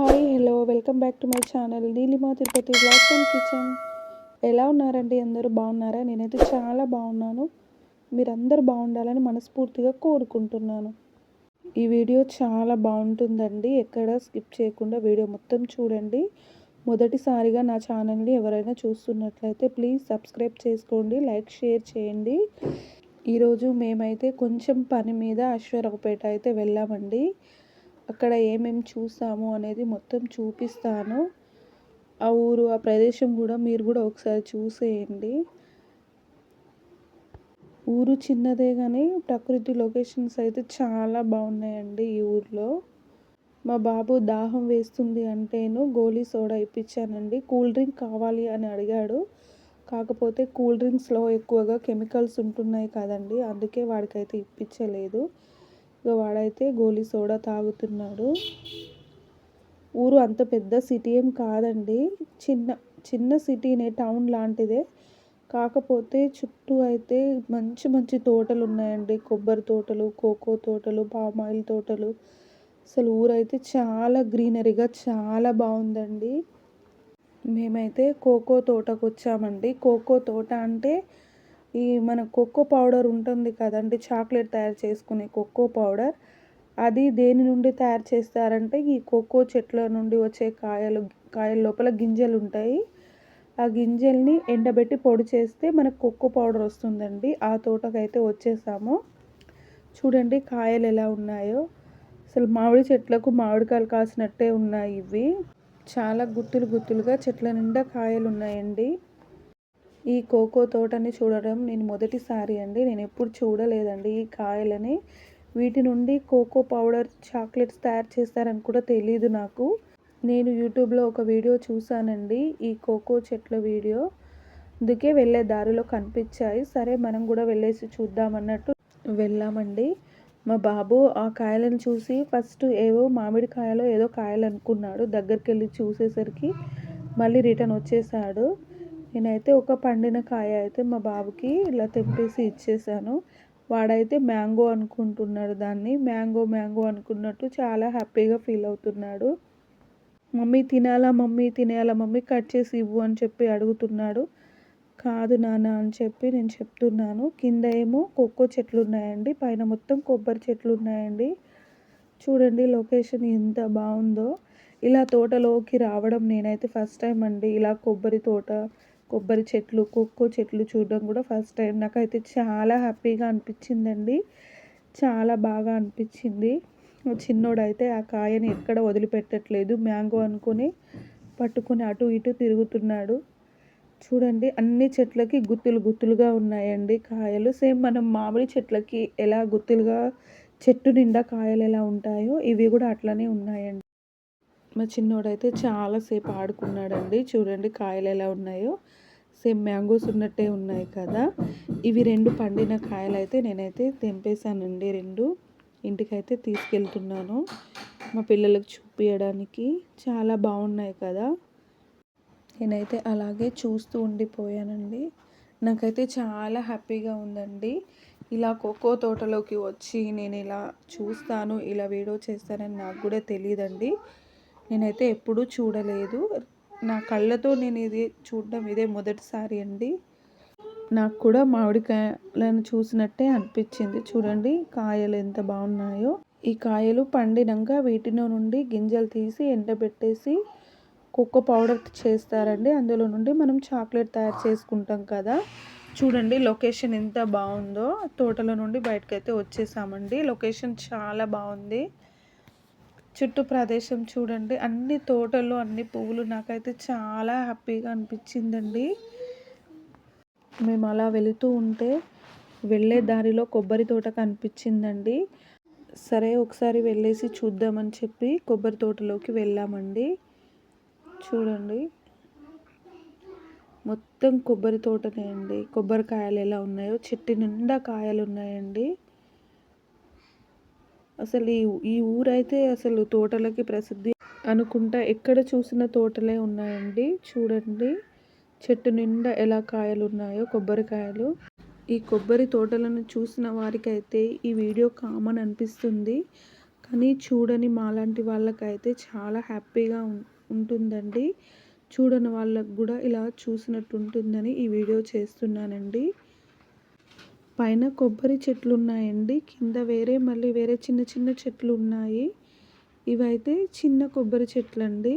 Hi hello welcome back to my channel Neelima Tirupati blogs and kitchen ఎలా ఉన్నారండి? అందరూ బాగున్నారా? నేనైతే చాలా బాగున్నాను. మీరందరూ బాగుండాలని మనస్ఫూర్తిగా కోరుకుంటున్నాను. ఈ వీడియో చాలా బాగుంటుందండి. ఎక్కడ స్కిప్ చేయకుండా వీడియో మొత్తం చూడండి. మొదటిసారిగా నా ఛానల్ని ఎవరైనా చూస్తున్నట్లయితే ప్లీజ్ సబ్స్క్రైబ్ చేసుకోండి లైక్ షేర్ చేయండి. ఈరోజు మేమైతే కొంచెం పని మీద అశ్వరావుపేట అయితే వెళ్ళామండి. అక్కడ ఏమేమి చూసాము అనేది మొత్తం చూపిస్తాను. ఆ ఊరు ఆ ప్రదేశం కూడా మీరు కూడా ఒకసారి చూసేయండి. ఊరు చిన్నదే కానీ ప్రకృతి లొకేషన్స్ అయితే చాలా బాగున్నాయండి ఈ ఊర్లో. మా బాబు దాహం వేస్తుంది అంటేను గోలీ సోడా ఇప్పించానండి. కూల్ డ్రింక్ కావాలి అని అడిగాడు. కాకపోతే కూల్ డ్రింక్స్లో ఎక్కువగా కెమికల్స్ ఉంటున్నాయి కదండి అందుకే వాడికైతే ఇప్పించలేదు. ఇక వాడైతే గోలీ సోడా తాగుతున్నాడు. ఊరు అంత పెద్ద సిటీ ఏం కాదండి. చిన్న చిన్న సిటీనే టౌన్ లాంటిదే. కాకపోతే చుట్టూ అయితే మంచి మంచి తోటలు ఉన్నాయండి. కొబ్బరి తోటలు కోకో తోటలు పామాయిల్ తోటలు. అసలు ఊరైతే చాలా గ్రీనరీగా చాలా బాగుందండి. మేమైతే కోకో తోటకు వచ్చామండి కోకో తోట అంటే ఈ మన కోకో పౌడర్ ఉంటుంది కదండి చాక్లెట్ తయారు చేసుకునే కోకో పౌడర్ అది దేని నుండి తయారు చేస్తారంటే ఈ కోకో చెట్ల నుండి వచ్చే కాయలు కాయల లోపల గింజలు ఉంటాయి. ఆ గింజల్ని ఎండబెట్టి పొడి చేస్తే మనకు కోకో పౌడర్ వస్తుందండి. ఆ తోటకైతే వచ్చేసాము. చూడండి కాయలు ఎలా ఉన్నాయో. అసలు మామిడి చెట్లకు మామిడికాయలు కాసినట్టే ఉన్నాయి ఇవి. చాలా గుత్తులు గుత్తులుగా చెట్ల నిండా కాయలు ఉన్నాయండి. ఈ కోకో తోటని చూడడం నేను మొదటిసారి అండి. నేను ఎప్పుడు చూడలేదండి ఈ కాయలని. వీటి నుండి కోకో పౌడర్ చాక్లెట్స్ తయారు చేస్తారని కూడా తెలియదు నాకు. నేను యూట్యూబ్లో ఒక వీడియో చూశానండి. ఈ కోకో చెట్ల వీడియో. అందుకే వెళ్ళే దారిలో కనిపించాయి. సరే మనం కూడా వెళ్ళేసి చూద్దామన్నట్టు వెళ్ళామండి. మా బాబు ఆ కాయలను చూసి ఫస్ట్ ఏవో మామిడి కాయలో ఏదో కాయలు అనుకున్నాడు. దగ్గరికి వెళ్ళి చూసేసరికి మళ్ళీ రిటర్న్ వచ్చేసాడు. నేనైతే ఒక పండిన కాయ అయితే మా బాబుకి ఇలా తెంపేసి ఇచ్చేసాను. వాడైతే మ్యాంగో అనుకుంటున్నాడు దాన్ని. మ్యాంగో మ్యాంగో అనుకున్నట్టు చాలా హ్యాపీగా ఫీల్ అవుతున్నాడు. మమ్మీ తినాలా మమ్మీ తినేయాలా మమ్మీ కట్ చేసి ఇవ్వు అని చెప్పి అడుగుతున్నాడు. కాదు నాన్న అని చెప్పి నేను చెప్తున్నాను. కింద ఏమో కొక్కో చెట్లు ఉన్నాయండి. పైన మొత్తం కొబ్బరి చెట్లు ఉన్నాయండి. చూడండి లొకేషన్ ఎంత బాగుందో. ఇలా తోటలోకి రావడం నేనైతే ఫస్ట్ టైం అండి. ఇలా కొబ్బరి తోట కొబ్బరి చెట్లు కోకో చెట్లు చూడడం కూడా ఫస్ట్ టైం నాకైతే చాలా హ్యాపీగా అనిపించిందండి. చాలా బాగా అనిపించింది. చిన్నోడైతే ఆ కాయని ఎక్కడ వదిలిపెట్టట్లేదు. మ్యాంగో అనుకుని పట్టుకుని అటు ఇటు తిరుగుతున్నాడు. చూడండి అన్ని చెట్లకి గుత్తులు గుత్తులుగా ఉన్నాయండి కాయలు. సేమ్ మనం మామిడి చెట్లకి ఎలా గుత్తులుగా చెట్టు నిండా కాయలు ఎలా ఉంటాయో ఇవి కూడా అట్లనే ఉన్నాయండి. మా చిన్నోడైతే చాలాసేపు ఆడుకున్నాడండి. చూడండి కాయలు ఎలా ఉన్నాయో. సేమ్ మ్యాంగోస్ ఉన్నట్టే ఉన్నాయి కదా. ఇవి రెండు పండిన కాయలు అయితే నేనైతే తెంపేశానండి. రెండు ఇంటికైతే తీసుకెళ్తున్నాను. మా పిల్లలకు చూపించడానికి చాలా బాగున్నాయి కదా. నేనైతే అలాగే చూస్తూ ఉండిపోయానండి. నాకైతే చాలా హ్యాపీగా ఉందండి. ఇలా కోకో తోటలోకి వచ్చి నేను ఇలా చూస్తాను ఇలా వీడియో చేస్తానని నాకు కూడా తెలియదండి. నేనైతే ఎప్పుడూ చూడలేదు. నా కళ్ళతో నేను ఇది చూడడం ఇదే మొదటిసారి అండి. నాకు కూడా మామిడికాయలను చూసినట్టే అనిపించింది. చూడండి కాయలు ఎంత బాగున్నాయో. ఈ కాయలు పండినాక వీటిలో నుండి గింజలు తీసి ఎండబెట్టేసి కుక్క పౌడర్ చేస్తారండి. అందులో నుండి మనం చాక్లెట్ తయారు చేసుకుంటాం కదా. చూడండి లొకేషన్ ఎంత బాగుందో. తోటలో నుండి బయటకైతే వచ్చేసామండి. లొకేషన్ చాలా బాగుంది. చుట్టూ ప్రదేశం చూడండి. అన్ని తోటలు అన్ని పువ్వులు నాకైతే చాలా హ్యాపీగా అనిపించిందండి. మేము అలా వెళుతూ ఉంటే వెళ్ళే దారిలో కొబ్బరి తోట కనిపించిందండి. సరే ఒకసారి వెళ్ళేసి చూద్దామని చెప్పి కొబ్బరి తోటలోకి వెళ్ళామండి. చూడండి. మొత్తం కొబ్బరి తోటనే అండి. కొబ్బరికాయలు ఎలా ఉన్నాయో చెట్టు నిండా కాయలు ఉన్నాయండి. అసలు ఈ ఈ ఊరైతే అసలు తోటలకి ప్రసిద్ధి అనుకుంటా ఎక్కడ చూసిన తోటలే ఉన్నాయండి. చూడండి. చెట్టు నిండా ఎలా కాయలు ఉన్నాయో కొబ్బరికాయలు ఈ కొబ్బరి తోటలను చూసిన వారికైతే ఈ వీడియో కామన్ అనిపిస్తుంది. కానీ చూడని మాలాంటి వాళ్ళకైతే చాలా హ్యాపీగా ఉంటుందండి. చూడని వాళ్ళకు కూడా ఇలా చూసినట్టు ఉంటుందని ఈ వీడియో చేస్తున్నానండి. పైన కొబ్బరి చెట్లు ఉన్నాయండి కింద వేరే మళ్ళీ వేరే చిన్న చిన్న చెట్లు ఉన్నాయి ఇవైతే చిన్న కొబ్బరి చెట్లు అండి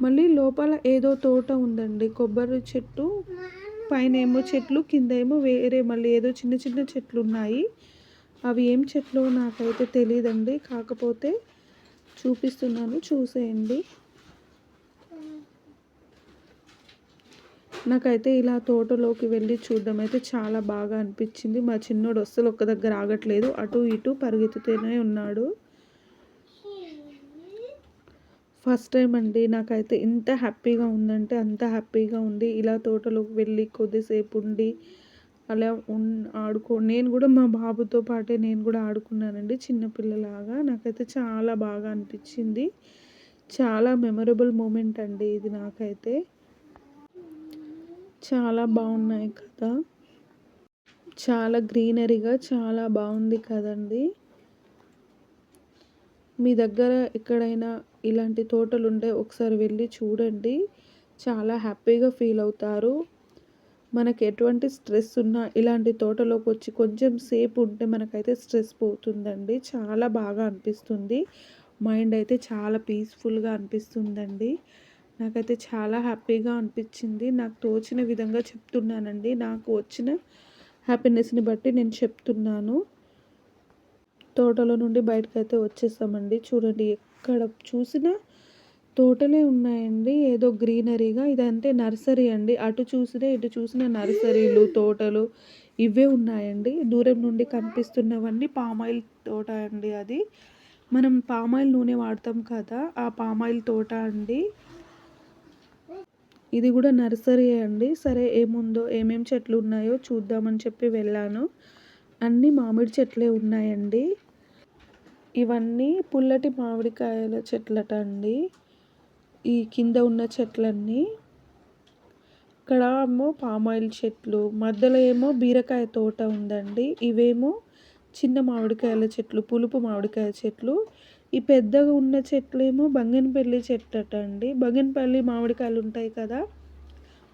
మళ్ళీ లోపల ఏదో తోట ఉందండి. కొబ్బరి చెట్టు పైన ఏమో చెట్లు కింద ఏమో వేరే మళ్ళీ ఏదో చిన్న చిన్న చెట్లు ఉన్నాయి అవి ఏం చెట్లు నాకైతే తెలియదండి కాకపోతే చూపిస్తున్నాను చూసేయండి. నాకైతే ఇలా తోటలోకి వెళ్ళి చూడడం అయితే చాలా బాగా అనిపించింది. మా చిన్నోడు అస్సలు ఒక్క దగ్గర ఆగట్లేదు. అటు ఇటు పరిగెత్తుతూనే ఉన్నాడు. ఫస్ట్ టైం అండి నాకైతే ఇంత హ్యాపీగా ఉందంటే అంత హ్యాపీగా ఉంది. ఇలా తోటలోకి వెళ్ళి కొద్దిసేపు ఉండి అలా ఉన్ ఆడుకో నేను కూడా మా బాబుతో పాటే నేను కూడా ఆడుకున్నానండి చిన్నపిల్లలాగా నాకైతే చాలా బాగా అనిపించింది. చాలా మెమరబుల్ మూమెంట్ అండి ఇది నాకైతే. చాలా బాగున్నాయి కదా. చాలా గ్రీనరీగా చాలా బాగుంది కదండి. మీ దగ్గర ఎక్కడైనా ఇలాంటి తోటలు ఉంటే ఒకసారి వెళ్ళి చూడండి. చాలా హ్యాపీగా ఫీల్ అవుతారు. మనకి ఎటువంటి స్ట్రెస్ ఉన్నా ఇలాంటి తోటలోకి వచ్చి కొంచెం సేపు ఉంటే మనకైతే స్ట్రెస్ పోతుందండి. చాలా బాగా అనిపిస్తుంది. మైండ్ అయితే చాలా పీస్ఫుల్గా అనిపిస్తుందండి. నాకైతే చాలా హ్యాపీగా అనిపించింది. నాకు తోచిన విధంగా చెప్తున్నానండి. నాకు వచ్చిన హ్యాపీనెస్ని బట్టి నేను చెప్తున్నాను. తోటలో నుండి బయటకు అయితే వచ్చేస్తామండి చూడండి ఎక్కడ చూసినా తోటలే ఉన్నాయండి. ఏదో గ్రీనరీగా ఇదంటే నర్సరీ అండి. అటు చూసినా ఇటు చూసిన నర్సరీలు తోటలు ఇవే ఉన్నాయండి. దూరం నుండి కనిపిస్తున్నవన్నీ పామాయిల్ తోట అండి అది. మనం పామాయిల్ నూనె వాడతాం కదా ఆ పామాయిల్ తోట అండి. ఇది కూడా నర్సరీ అండి. సరే ఏముందో ఏమేమి చెట్లు ఉన్నాయో చూద్దామని చెప్పి వెళ్ళాను. అన్నీ మామిడి చెట్లే ఉన్నాయండి. ఇవన్నీ పుల్లటి మామిడికాయల చెట్లట అండి. ఈ కింద ఉన్న చెట్లన్నీ. ఇక్కడ ఏమో పామాయిల్ చెట్లు మధ్యలో ఏమో బీరకాయ తోట ఉందండి. ఇవేమో చిన్న మామిడికాయల చెట్లు పులుపు మామిడికాయ చెట్లు. ఈ పెద్దగా ఉన్న చెట్లేమో బంగినపల్లి చెట్టు అట అండి బంగినపల్లి మామిడికాయలు ఉంటాయి కదా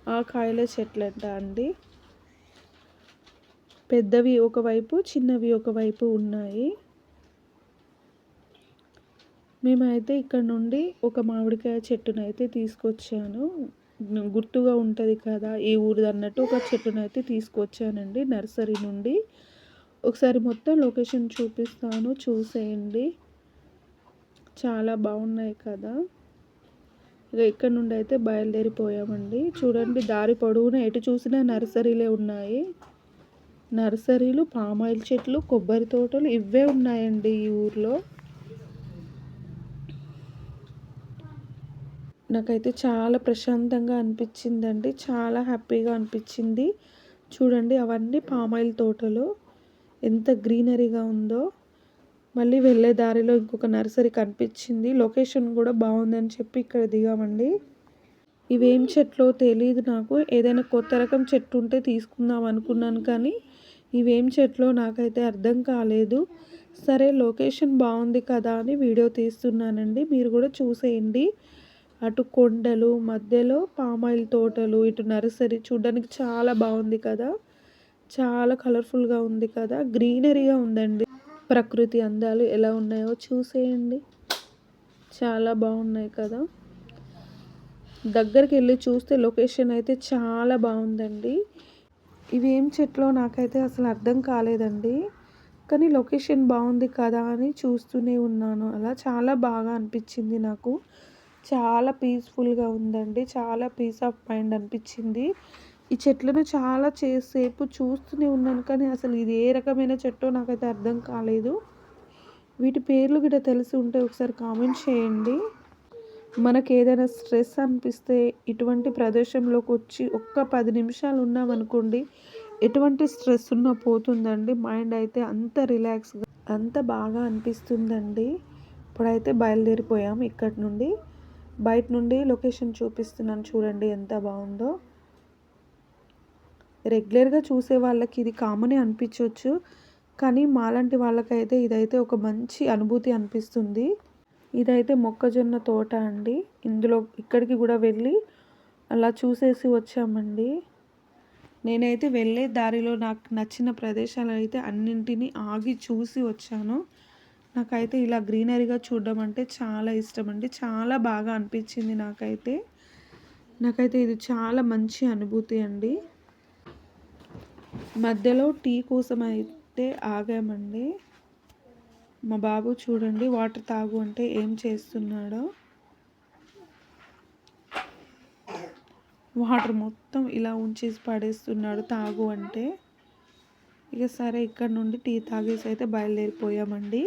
ఆ కాయల చెట్లట అండి. పెద్దవి ఒకవైపు చిన్నవి ఒకవైపు ఉన్నాయి. మేమైతే ఇక్కడ నుండి ఒక మామిడికాయ చెట్టును అయితే తీసుకొచ్చాను. గుర్తుగా ఉంటుంది కదా ఈ ఊరిది అన్నట్టు ఒక చెట్టును అయితే తీసుకొచ్చానండి నర్సరీ నుండి. ఒకసారి మొత్తం లొకేషన్ చూపిస్తాను చూసేయండి. చాలా బాగున్నాయి కదా. ఇక ఇక్కడ నుండి అయితే బయలుదేరిపోయామండి. చూడండి దారి పొడవునా ఎటు చూసినా నర్సరీలే ఉన్నాయి. నర్సరీలు పామాయిల్ చెట్లు కొబ్బరి తోటలు ఇవే ఉన్నాయండి ఈ ఊర్లో. నాకైతే చాలా ప్రశాంతంగా అనిపించిందండి. చాలా హ్యాపీగా అనిపించింది. చూడండి అవన్నీ పామాయిల్ తోటలు. ఎంత గ్రీనరీగా ఉందో. మళ్ళీ వెళ్ళే దారిలో ఇంకొక నర్సరీ కనిపించింది. లొకేషన్ కూడా బాగుందని చెప్పి ఇక్కడ దిగామండి. ఇవేం చెట్లో తెలియదు నాకు. ఏదైనా కొత్త రకం చెట్టు ఉంటే తీసుకుందాం అనుకున్నాను కానీ ఇవేం చెట్లో నాకైతే అర్థం కాలేదు. సరే లొకేషన్ బాగుంది కదా అని వీడియో తీస్తున్నానండి. మీరు కూడా చూసేయండి. అటు కొండలు మధ్యలో పామాయిల్ తోటలు ఇటు నర్సరీ చూడడానికి చాలా బాగుంది కదా. చాలా కలర్ఫుల్గా ఉంది కదా. గ్రీనరీగా ఉందండి. ప్రకృతి అందాలు ఎలా ఉన్నాయో చూసేయండి. చాలా బాగున్నాయి కదా. దగ్గరికి వెళ్ళి చూస్తే లొకేషన్ అయితే చాలా బాగుందండి. ఇవి ఏం చెట్లో నాకైతే అసలు అర్థం కాలేదండి. కానీ లొకేషన్ బాగుంది కదా అని చూస్తూనే ఉన్నాను. అలా చాలా బాగా అనిపించింది నాకు. చాలా పీస్ఫుల్గా ఉందండి. చాలా పీస్ ఆఫ్ మైండ్ అనిపించింది. ఈ చెట్లను చాలా సేపు చూస్తూనే ఉన్నాను కానీ అసలు ఇది ఏ రకమైన చెట్టో నాకైతే అర్థం కాలేదు. వీటి పేర్లు గిట్ట తెలిసి ఉంటే ఒకసారి కామెంట్ చేయండి. మనకి ఏదైనా స్ట్రెస్ అనిపిస్తే ఇటువంటి ప్రదేశంలోకి వచ్చి ఒక్క పది నిమిషాలు ఉన్నామనుకోండి ఎటువంటి స్ట్రెస్ ఉన్నా పోతుందండి. మైండ్ అయితే అంత రిలాక్స్గా అంత బాగా అనిపిస్తుందండి. ఇప్పుడైతే బయలుదేరిపోయాం ఇక్కడి నుండి. బయట నుండి లొకేషన్ చూపిస్తున్నాను చూడండి ఎంత బాగుందో. రెగ్యులర్గా చూసే వాళ్ళకి ఇది కామనే అనిపించవచ్చు కానీ మాలాంటి వాళ్ళకైతే ఇదైతే ఒక మంచి అనుభూతి అనిపిస్తుంది. ఇదైతే మొక్కజొన్న తోట అండి. ఇందులో ఇక్కడికి కూడా వెళ్ళి అలా చూసేసి వచ్చామండి. నేనైతే వెళ్ళే దారిలో నాకు నచ్చిన ప్రదేశాలు అయితే అన్నింటినీ ఆగి చూసి వచ్చాను. నాకైతే ఇలా గ్రీనరీగా చూడడం అంటే చాలా ఇష్టం అండి. చాలా బాగా అనిపించింది నాకైతే. నాకైతే ఇది చాలా మంచి అనుభూతి అండి. మధ్యలో టీ కోసం అయితే ఆగామండి. మా బాబు చూడండి వాటర్ తాగు అంటే ఏం చేస్తున్నాడో. వాటర్ మొత్తం ఇలా ఉంచేసి పడేస్తున్నాడు తాగు అంటే. ఇక సరే ఇక్కడ నుండి టీ తాగేసి అయితే బయలుదేరిపోయామండి.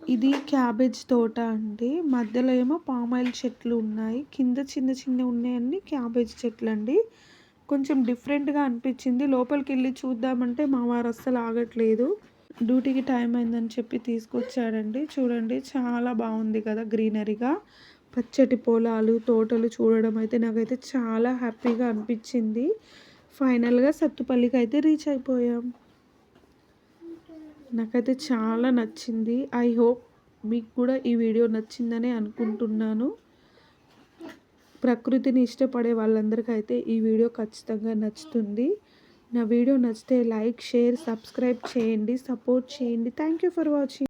ఇది క్యాబేజ్ తోట అండి. మధ్యలో ఏమో పామాయిల్ చెట్లు ఉన్నాయి. కింద చిన్న చిన్న ఉన్నాయన్నీ క్యాబేజ్ చెట్లు అండి కొంచెం డిఫరెంట్గా అనిపించింది. లోపలికి వెళ్ళి చూద్దామంటే మా వారు అస్సలు ఆగట్లేదు. డ్యూటీకి టైం అయిందని చెప్పి తీసుకొచ్చాడండి. చూడండి చాలా బాగుంది కదా గ్రీనరీగా. పచ్చటి పొలాలు తోటలు చూడడం అయితే నాకైతే చాలా హ్యాపీగా అనిపించింది. ఫైనల్గా సత్తుపల్లికి అయితే రీచ్ అయిపోయాం. నాకైతే చాలా నచ్చింది. ఐ హోప్ మీకు కూడా ఈ వీడియో నచ్చిందనే అనుకుంటున్నాను. ప్రకృతిని ఇష్టపడే వాళ్ళందరికీ అయితే ఈ వీడియో ఖచ్చితంగా నచ్చుతుంది. నా వీడియో నచ్చితే లైక్ షేర్ సబ్స్క్రైబ్ చేయండి సపోర్ట్ చేయండి. Thank you for watching